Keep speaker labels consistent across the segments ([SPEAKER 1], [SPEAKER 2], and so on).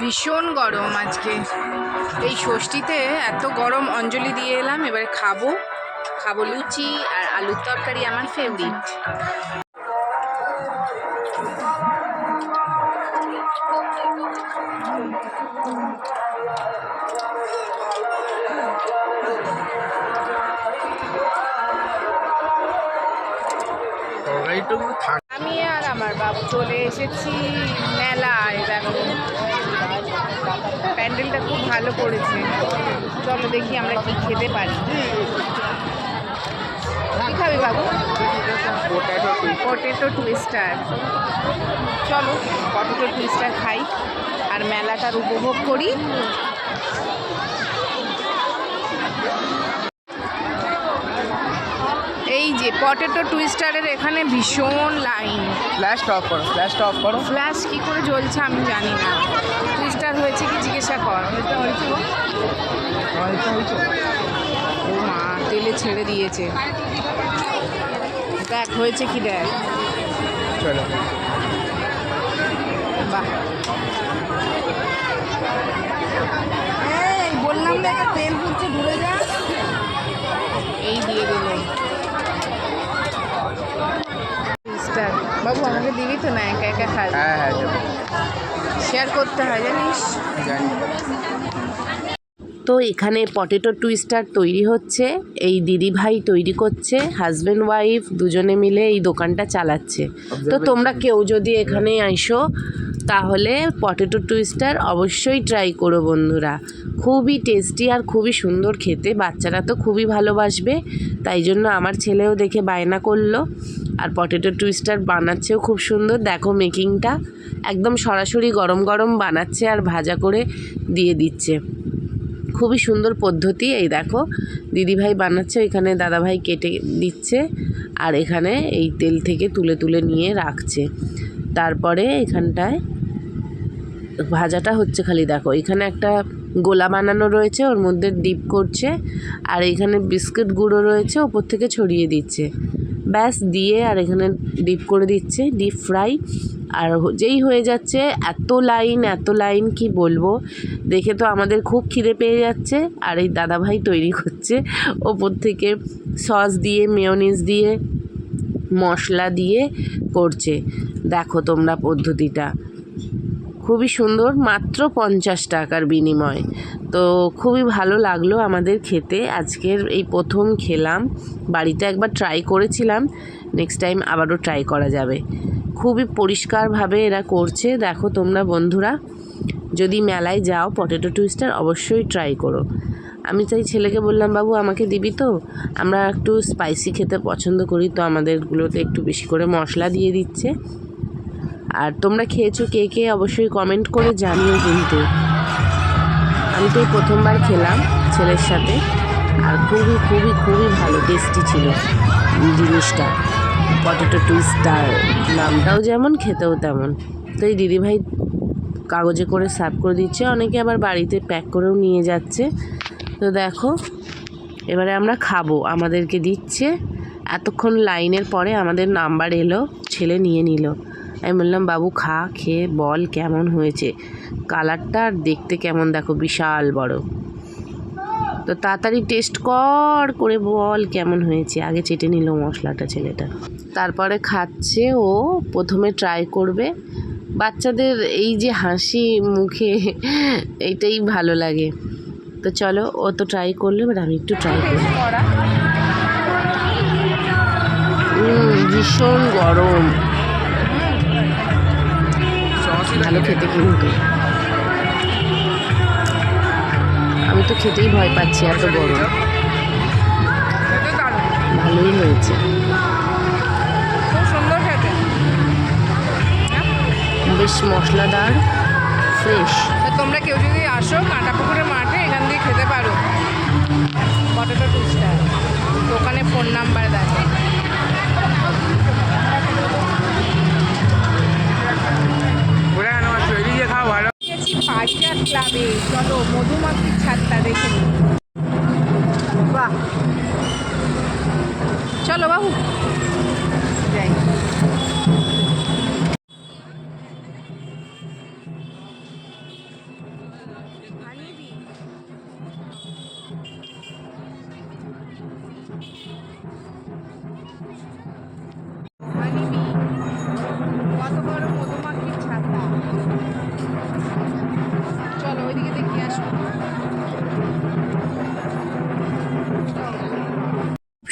[SPEAKER 1] ভীষণ গরম আজকে। এই ষষ্ঠীতে এত গরম অঞ্জলি দিয়ে এলাম এবারে খাব। খাব লুচি আর আলুর তরকারি আমার ফেভারিট আমি আর আমার বাবু চলে এসেছি মেলায় দেখো। প্যান্ডেলটা খুব ভালো করেছে। চলো দেখি আমরা কি খেতে পারি। কী খাবি বাবু?
[SPEAKER 2] পটেটো
[SPEAKER 1] টুইস্টার চলো পটেটো টুইস্টার খাই, আর মেলাটার উপভোগ করি এই যে পটেটো টুইস্টারের এখানে ভীষণ লাইন
[SPEAKER 2] ফ্ল্যাশটা অফ করো ফ্ল্যাশটা অফ করো।
[SPEAKER 1] ফ্ল্যাশ কী করে জ্বলছে আমি জানি না। টুইস্টার হয়েছে কি জিজ্ঞাসা কর। ও মা তেলে ছেড়ে দিয়েছে। দেখ হয়েছে কি দেখ।
[SPEAKER 2] চলো।
[SPEAKER 1] বাহ। এই বললাম না একটা তেল পুড়ছে ঘুরে যা। এই দিয়ে দিল টুইস্টার বাবু আমাকে দিবি তো না? একা একা খাবি
[SPEAKER 2] হ্যাঁ হ্যাঁ
[SPEAKER 1] শেয়ার করতে হয় জানিস?
[SPEAKER 2] জানি।
[SPEAKER 3] তো এখানে পটেটো টুইস্টার তৈরি হচ্ছে এই দিদি ভাই তৈরি করছে হাজব্যান্ড ওয়াইফ দুজনে মিলে এই দোকানটা চালাচ্ছে। তো তোমরা কেউ যদি এখানে আইসো তাহলে পটেটো টুইস্টার অবশ্যই ট্রাই করো বন্ধুরা। খুবই টেস্টি আর খুবই সুন্দর খেতে। বাচ্চারা তো খুবই ভালোবাসবে, তাই জন্য আমার ছেলেও দেখে বায়না করল। আর পটেটো টুইস্টার বানাচ্ছেও খুব সুন্দর। দেখো মেকিংটা একদম সরাসরি গরম গরম বানাচ্ছে আর ভাজা করে দিয়ে দিচ্ছে। খুবই সুন্দর পদ্ধতি এই দেখো। দিদিভাই বানাচ্ছে, এখানে দাদাভাই কেটে দিচ্ছে আর এখানে এই তেল থেকে তুলে তুলে নিয়ে রাখছে। তারপরে এখানটায় ভাজাটা হচ্ছে খালি দেখো, এখানে একটা গোলা বানানো রয়েছে, ওর মধ্যে ডিপ করছে, আর এখানে বিস্কুট গুঁড়ো রয়েছে, ওপর থেকে ছড়িয়ে দিচ্ছে। ব্যাস, দিয়ে আর এখানে ডিপ করে দিচ্ছে, ডিপ ফ্রাই। আর যেই হয়ে যাচ্ছে, এত লাইন এত লাইন, কি বলব? দেখে তো আমাদের খুব খিদে পেয়ে যাচ্ছে, আর এই দাদাভাই তৈরি করছে ওপর থেকে সস দিয়ে, মেয়োনিজ দিয়ে, মশলা দিয়ে করছে। দেখো তোমরা পদ্ধতিটা। খুবই সুন্দর, মাত্র পঞ্চাশ টাকার বিনিময়। তো খুবই ভালো লাগল আমাদের খেতে। আজকের এই প্রথম খেলাম। বাড়িতে একবার ট্রাই করেছিলাম। নেক্সট টাইম আবারও ট্রাই করা যাবে। খুবই পরিষ্কারভাবে এরা করছে। দেখো তোমরা বন্ধুরা, যদি মেলায় যাও পটেটো টুইস্টার অবশ্যই ট্রাই করো। আমি তাই ছেলেকে বললাম, বাবু, আমাকে দিবি তো? আমরা একটু স্পাইসি খেতে পছন্দ করি, তো আমাদেরগুলোতে একটু বেশি করে মশলা দিয়ে দিচ্ছে। আর তোমরা খেয়েছো কে কে অবশ্যই কমেন্ট করে জানিও কিন্তু। আমি তো প্রথমবার খেলাম ছেলের সাথে, আর খুবই খুবই খুবই ভালো টেস্টি ছিল জিনিসটা। পটেটো টুইস্টার নামটাও যেমন, খেতেও তেমন। তো এই দিদিভাই কাগজে করে সার্ভ করে দিচ্ছে, অনেকে আবার বাড়িতে প্যাক করেও নিয়ে যাচ্ছে। তো দেখো, এবারে আমরা খাব, আমাদেরকে দিচ্ছে। এতক্ষণ লাইনের পরে আমাদের নাম্বার এলো, ছেলে নিয়ে নিল। আমি বললাম বাবু খা খেয়ে বল কেমন হয়েছে? কালারটা আর দেখতে কেমন? দেখো বিশাল বড়। তো তাড়াতাড়ি টেস্ট কর করে বল কেমন হয়েছে। আগে চেটে নিল মশলাটা ছেলেটা। তারপরে খাচ্ছে ও প্রথমে ট্রাই করবে। বাচ্চাদের এই যে হাসি মুখে এইটাই ভালো লাগে। তো চলো ও তো ট্রাই করল এবার আমি একটু ট্রাই করি। ভীষণ গরম। খেতে কিন্তু আমি তো খেতেই ভয় পাচ্ছি এত গরম।
[SPEAKER 1] দারুণ
[SPEAKER 3] ভালোই হয়েছে। বেশ মশলাদার ফ্রেশ
[SPEAKER 1] তো তোমরা কেউ যদি আসো কাঁটা পুকুরের মাঠে এখান দিয়ে খেতে পারো। পটেটো টুইস্টার দোকানে ফোন নাম্বার দেখো। বাবু যাই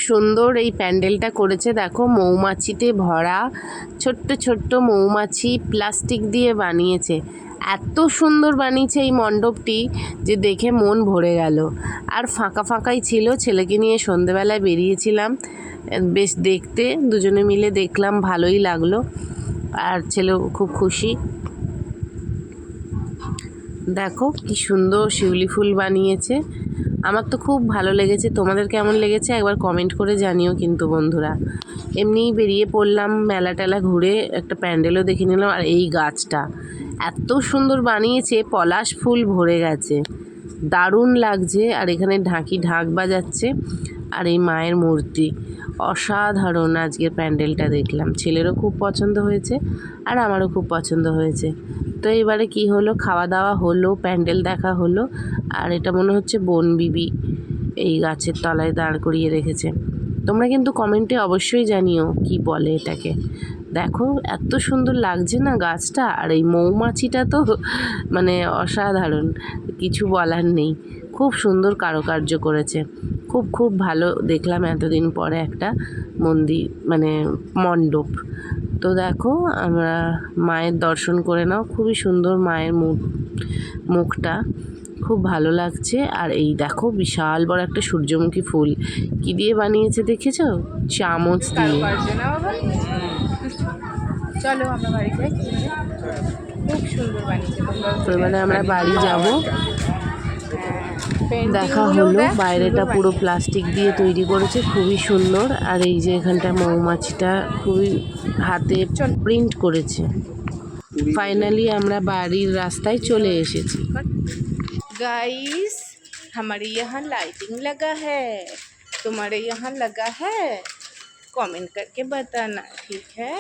[SPEAKER 3] সুন্দর এই প্যান্ডেলটা করেছে। দেখো মৌমাছিতে ভরা, ছোট্ট ছোট্ট মৌমাছি প্লাস্টিক দিয়ে বানিয়েছে। এত সুন্দর বানিয়েছে এই মণ্ডপটি যে দেখে মন ভরে গেল। আর ফাঁকা ফাঁকাই ছিল, ছেলেকে নিয়ে সন্ধেবেলায় বেরিয়েছিলাম। বেশ দেখতে, দুজনে মিলে দেখলাম, ভালোই লাগল। আর ছেলেও খুব খুশি। দেখো কি সুন্দর শিউলি ফুল বানিয়েছে। আমার তো খুব ভালো লেগেছে। তোমাদের কেমন লেগেছে? একবার কমেন্ট করে জানিও কিন্তু বন্ধুরা। এমনিই বেরিয়ে পড়লাম মেলা টেলা ঘুরে, একটা প্যান্ডেলও দেখে নিলাম, আর এই গাছটা। এত সুন্দর বানিয়েছে, পলাশ ফুল ভরে গেছে। দারুণ লাগছে, আর এখানে ঢাকি ঢাক বাজাচ্ছে। আর এই মায়ের মূর্তি। অসাধারণ আজকের প্যান্ডেলটা দেখলাম। ছেলেরও খুব পছন্দ হয়েছে আর আমারও খুব পছন্দ হয়েছে। তো এবারে কি হলো? খাওয়া দাওয়া হলো, প্যান্ডেল দেখা হলো আর এটা মনে হচ্ছে বন বিবি এই গাছের তলায় দাঁড় করিয়ে রেখেছে। তোমরা কিন্তু কমেন্টে অবশ্যই জানিও কি বলে এটাকে। দেখো এত সুন্দর লাগছে না গাছটা, আর এই মৌমাছিটা তো মানে অসাধারণ, কিছু বলার নেই। খুব সুন্দর কারুকার্য করেছে। খুব খুব ভালো দেখলাম এতদিন পরে একটা মন্দির মানে মণ্ডপ। তো দেখো, আমরা মায়ের দর্শন করে নাও, খুবই সুন্দর মায়ের মুখ, মুখটা। খুব ভালো লাগছে। আর এই দেখো, বিশাল বড় একটা সূর্যমুখী ফুল। কি দিয়ে বানিয়েছে দেখেছ? চামচ দিয়ে।
[SPEAKER 1] চলো আমরা বাড়ি যাই খুব সুন্দর বানিয়েছে তোমরা
[SPEAKER 3] তো এবারে আমরা বাড়ি যাব
[SPEAKER 1] painting
[SPEAKER 3] দেখা
[SPEAKER 1] গুলোও
[SPEAKER 3] হলো
[SPEAKER 1] দেখ,
[SPEAKER 3] বাইরেটা
[SPEAKER 1] সুন্দর
[SPEAKER 3] পুরো প্লাস্টিক দিয়ে তৈরি করেছে খুবই সুন্দর আর এই যে এখানটা মৌমাছিটা খুবই হাতে প্রিন্ট করেছে ফাইনালি আমরা বাড়ির রাস্তায় চলে এসেছি
[SPEAKER 1] गाइस हमारे यहाँ लाइटिंग लगा है तुम्हारे यहाँ लगा है कमेंट करके बताना ठीक है